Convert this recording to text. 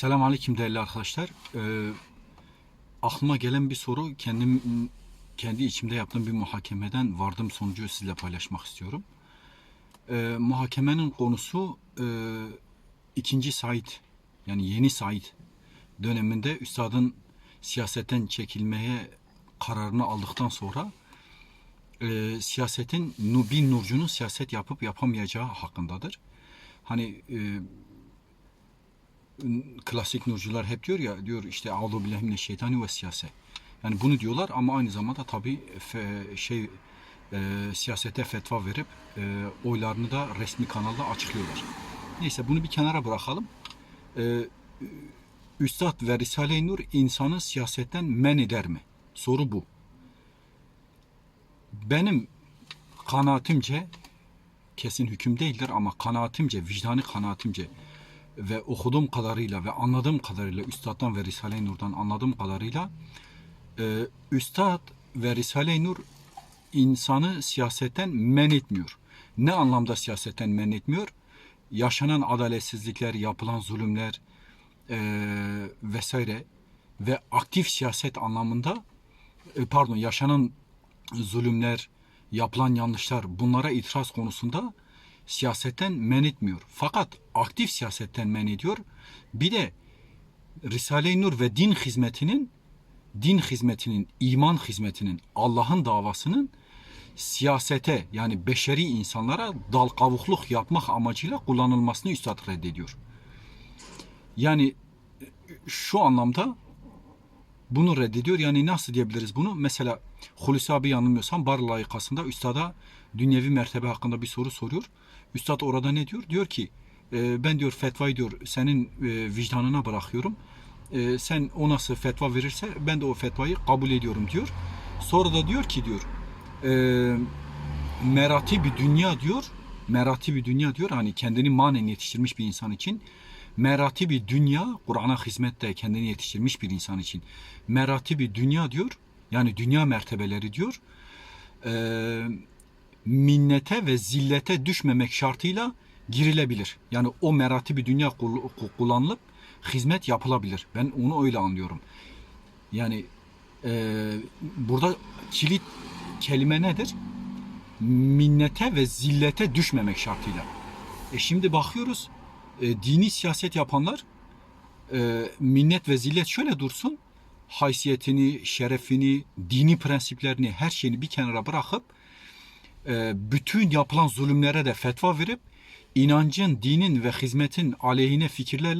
Selam aleyküm değerli arkadaşlar. Ee, aklıma gelen bir soru kendim kendi içimde yaptığım bir muhakemeden vardığım sonucu sizle paylaşmak istiyorum. Ee, muhakemenin konusu e, ikinci Said yani yeni Said döneminde üstadın siyasetten çekilmeye kararını aldıktan sonra e, siyasetin nu- bir nurcunun siyaset yapıp yapamayacağı hakkındadır. Hani e, klasik nurcular hep diyor ya diyor işte Auzu billahi mineşşeytani ve siyase. Yani bunu diyorlar ama aynı zamanda tabii fe- şey e, siyasete fetva verip e, oylarını da resmi kanalda açıklıyorlar. Neyse bunu bir kenara bırakalım. E, Üstad ve Risale-i Nur insanı siyasetten men eder mi? Soru bu. Benim kanaatimce kesin hüküm değildir ama kanaatimce, vicdani kanaatimce ve okuduğum kadarıyla ve anladığım kadarıyla Üstad'dan ve Risale-i Nur'dan anladığım kadarıyla e, Üstad ve Risale-i Nur insanı siyasetten men etmiyor. Ne anlamda siyasetten men etmiyor? Yaşanan adaletsizlikler, yapılan zulümler e, vesaire ve aktif siyaset anlamında e, pardon yaşanan zulümler, yapılan yanlışlar bunlara itiraz konusunda siyasetten men etmiyor. Fakat aktif siyasetten men ediyor. Bir de Risale-i Nur ve din hizmetinin din hizmetinin, iman hizmetinin, Allah'ın davasının siyasete yani beşeri insanlara dal kavukluk yapmak amacıyla kullanılmasını üstad reddediyor. Yani şu anlamda bunu reddediyor. Yani nasıl diyebiliriz bunu? Mesela Hulusi abi yanılmıyorsam bar layıkasında üstada dünyevi mertebe hakkında bir soru soruyor. Üstad orada ne diyor? Diyor ki e, ben diyor fetvayı diyor senin e, vicdanına bırakıyorum. E, sen o nasıl fetva verirse ben de o fetvayı kabul ediyorum diyor. Sonra da diyor ki diyor e, merati bir dünya diyor. Merati bir dünya diyor. Hani kendini manen yetiştirmiş bir insan için merati bir dünya, Kur'an'a hizmette kendini yetiştirmiş bir insan için merati bir dünya diyor. Yani dünya mertebeleri diyor. E, minnete ve zillete düşmemek şartıyla girilebilir. Yani o merati bir dünya kul- kullanılıp hizmet yapılabilir. Ben onu öyle anlıyorum. Yani e, burada kilit kelime nedir? Minnete ve zillete düşmemek şartıyla. E şimdi bakıyoruz e, dini siyaset yapanlar e, minnet ve zillet şöyle dursun haysiyetini, şerefini, dini prensiplerini, her şeyini bir kenara bırakıp e, bütün yapılan zulümlere de fetva verip inancın, dinin ve hizmetin aleyhine fikirlerle